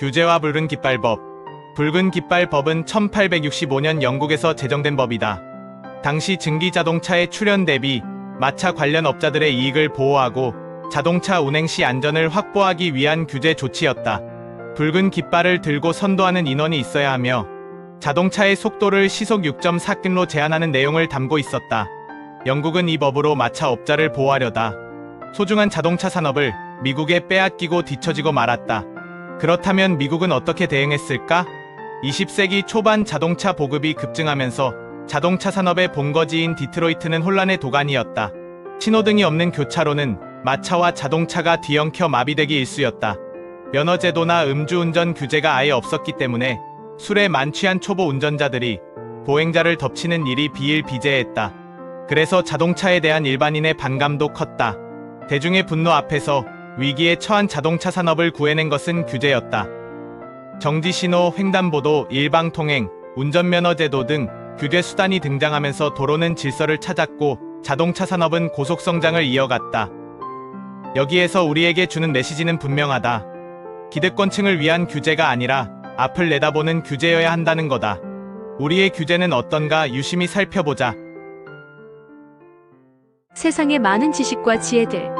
규제와 붉은 깃발법. 붉은 깃발법은 1865년 영국에서 제정된 법이다. 당시 증기 자동차의 출현 대비 마차 관련 업자들의 이익을 보호하고 자동차 운행 시 안전을 확보하기 위한 규제 조치였다. 붉은 깃발을 들고 선도하는 인원이 있어야 하며 자동차의 속도를 시속 6.4km로 제한하는 내용을 담고 있었다. 영국은 이 법으로 마차 업자를 보호하려다 소중한 자동차 산업을 미국에 빼앗기고 뒤처지고 말았다. 그렇다면 미국은 어떻게 대응했을까? 20세기 초반 자동차 보급이 급증하면서 자동차 산업의 본거지인 디트로이트는 혼란의 도가니였다. 신호등이 없는 교차로는 마차와 자동차가 뒤엉켜 마비되기 일쑤였다. 면허제도나 음주운전 규제가 아예 없었기 때문에 술에 만취한 초보 운전자들이 보행자를 덮치는 일이 비일비재했다. 그래서 자동차에 대한 일반인의 반감도 컸다. 대중의 분노 앞에서 위기에 처한 자동차 산업을 구해낸 것은 규제였다. 정지신호, 횡단보도, 일방통행, 운전면허 제도 등 규제 수단이 등장하면서 도로는 질서를 찾았고 자동차 산업은 고속성장을 이어갔다. 여기에서 우리에게 주는 메시지는 분명하다. 기득권층을 위한 규제가 아니라 앞을 내다보는 규제여야 한다는 거다. 우리의 규제는 어떤가 유심히 살펴보자. 세상의 많은 지식과 지혜들.